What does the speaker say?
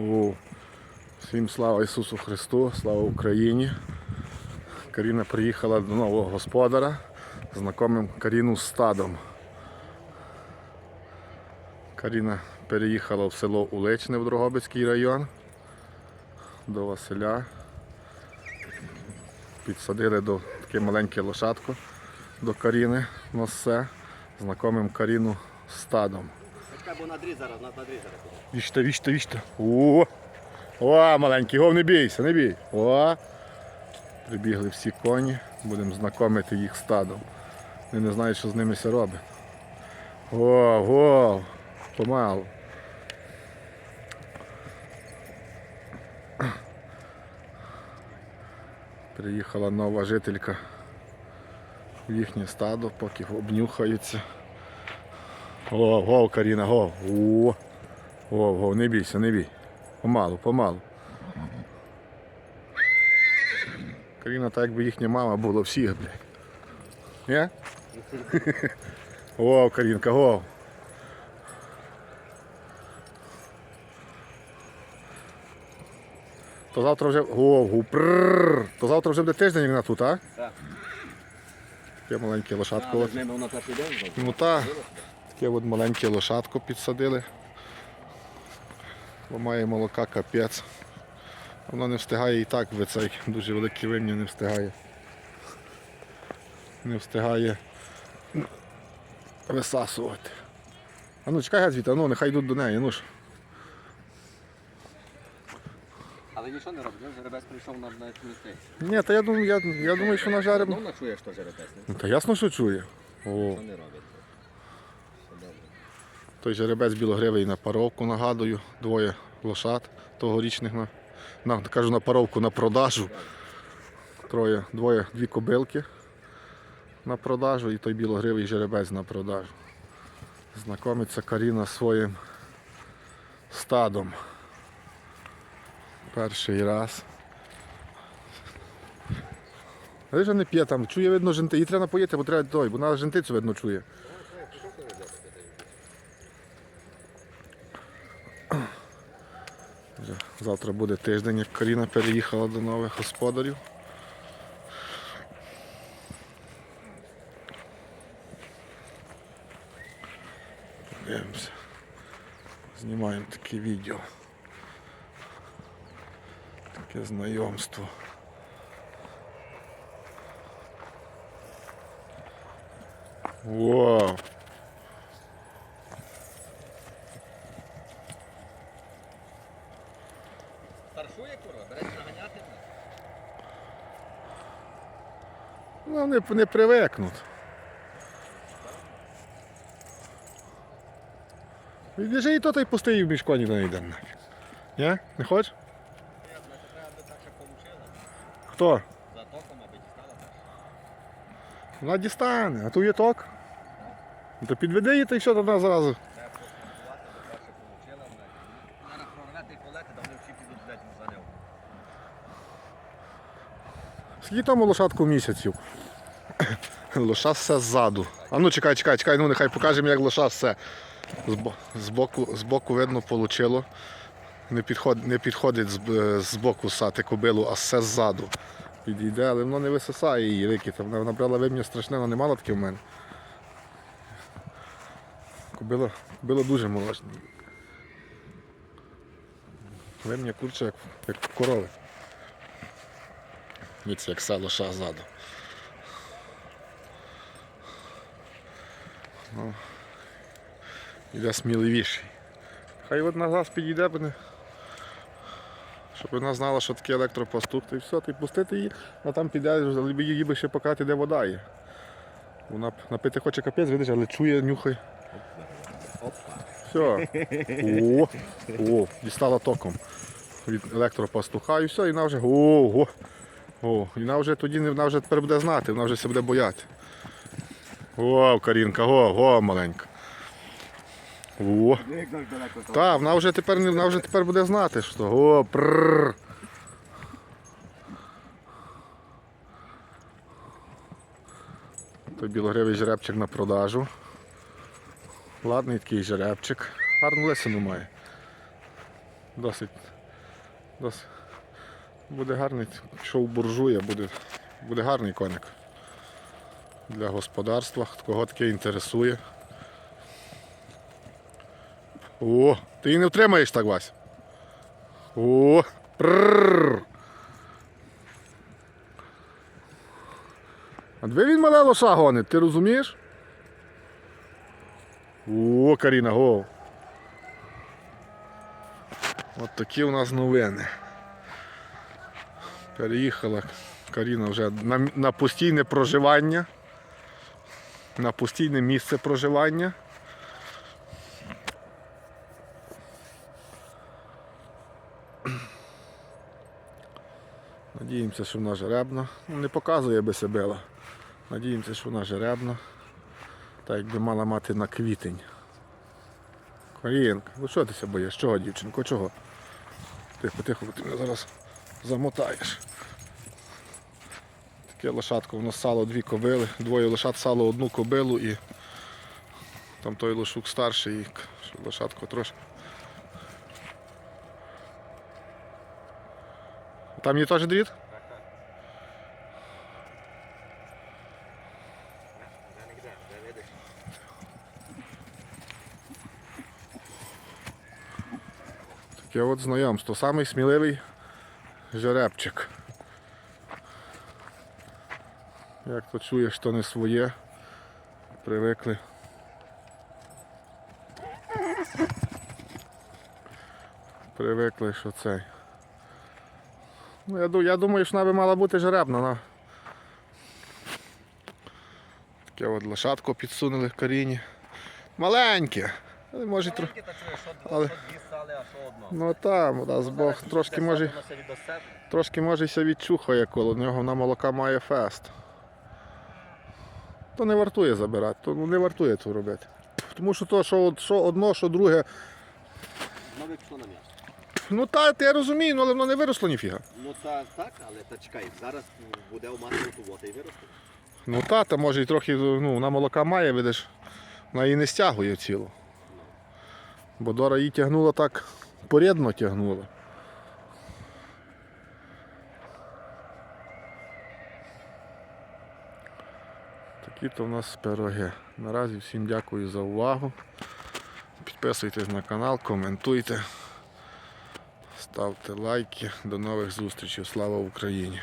О, всім слава Ісусу Христу, слава Україні. Каріна приїхала до нового господара, знайомим Каріну з стадом. Каріна переїхала в село Улечне в Дрогобицький район до Василя. Підсадили до таке маленьке лошадко до Каріни на все. Знайомим Каріну з стадом. Бо надріз зараз, нас надріз зараз. Вічте, вічте, вічте. О! О, маленький, гов, не бійся, не бій. О! Прибігли всі коні, будемо знайомити їх стадом. Вони не знають, що з ними все робить. О, гов, помалу. Приїхала нова жителька в їхнє стадо, поки обнюхаються. О, гов, Каріна, гов. О. Гов, не бійся, не бій. Помалу, помалу. Каріна так якби їхня мама була всіх, блядь. О, Карінка, гов. То завтра вже. Гов, прррр. То завтра вже буде тиждень як на тут, а? Так. Перший день знову. Ну так, таке от маленьке лошадко підсадили. Бо має молока капець. Воно не встигає і так ви цей дуже великий вим'я не встигає. Не встигає висасувати. А ну чекай звідти, а ну нехай йдуть до неї, ну ж. Але нічого не робить, жеребець прийшов на на місце. Ні, та я думаю, я, я думаю, що на жареб. Ну, чуєш, що жеребець, не? Ну, та ясно, що чує. О, Що не робить? Той жеребець білогривий на паровку нагадую, двоє лошад тогорічних на, на кажу на паровку на продажу. Троє, двоє, дві кобилки на продажу і той білогривий жеребець на продажу. Знайомиться Каріна своїм стадом. Перший раз. Ж не п'є там, чує видно жінти. Її треба напоїти, бо треба той, бо вона жентицю видно чує. Вже Завтра буде тиждень, як Каріна переїхала до нових господарів. Дивимося. Знімаємо таке відео. Таке знайомство. Вау! Старшує курва, береться наганяти? Ну, не, не привикнуть. Відбіжи і то та й пустий в мішконі не йде. Ні? Не хочеш? Треба би так, получила. Хто? За током, аби дістала так. Вона дістане, а тут є ток. Ну, То підведи її та й що до нас зразу. Треба поспілкувати, бо перше получила. блядь. Зараз прорвати і полети, там вони всі підуть, блядь, за нього. Тому лошадку місяців? Лоша все ззаду. А ну чекай, чекай, чекай, ну нехай покажемо, як лоша все. Збо- Збоку, збоку видно получило. Не, підход, не підходить з, боку сати кобилу, а все ззаду. Підійде, але воно не висосає її рики. Вона набрала вим'я страшне, вона не мала таке в мене. Кобила, кобила дуже молочна. Вим'я курче, як, як корови. Дивіться, як все лоша ззаду. Ну, Іде сміливіший. Хай от на газ підійде, бо не- щоб вона знала, що таке електропоступ, і все, ти пустити її, а там піде, її би ще покати, де вода є. Вона напити хоче капець, видиш, але чує, нюхає. Все. О, о, дістала током від електропастуха і все, і вона вже ого. О, вона вже тоді вона вже тепер буде знати, вона вже себе буде бояти. О, Карінка, го, го, маленька. О. Так, вона вже тепер вона вже тепер буде знати, що о, прррр. Той білогривий жеребчик на продажу. Ладний такий жеребчик. Гарну лисину має. Досить. досить. Буде гарний, пішов буржуя, буде, буде гарний коник. Для господарства, кого таке інтересує. О, ти її не втримаєш так, Вась. О, прррр. А де він мале лоша гонить, ти розумієш? О, Каріна, го. От такі у нас новини. Переїхала Каріна вже на, на постійне проживання. На постійне місце проживання. Надіємося, що вона жеребна. Ну, не показує би себе. Надіємося, що вона жеребна. Так якби мала мати на квітень. Карінка, ну що ти боїш? Чого, дівчинко, чого? Тихо, тихо, ти мене зараз замотаєш. Таке лошадко, воно сало дві кобили, двоє лошад сало одну кобилу і там той лошук старший, і лошадко трошки. Там є теж дріт? Таке от знайомство. Самий сміливий жеребчик. Як то чуєш, то не своє. Привикли. Привикли, що цей. Ну, я, думаю, що вона би мала бути жеребна. Вона... Таке от лошадку підсунули в коріні. Маленьке. Але може тро... Маленькі, та Але-. Ну там, дасть Бог, трошки може. воно. Трошки може ся відчухає коло нього, вона молока має фест. То не вартує забирати, то ну, не вартує це робити. Тому що то, що, що одно, що друге. Знову пішло на м'ясо. Ну та я розумію, ну, але воно не виросло ніфіга. Ну та так, але та чекай, зараз буде у матері вот і виросте. Ну та, та може і трохи, ну, вона молока має, видиш, вона її не стягує цілу. Бо Дора її тягнула так, порядно тягнула. Такі то в нас пироги. Наразі всім дякую за увагу. Підписуйтесь на канал, коментуйте, ставте лайки. До нових зустрічей. Слава Україні!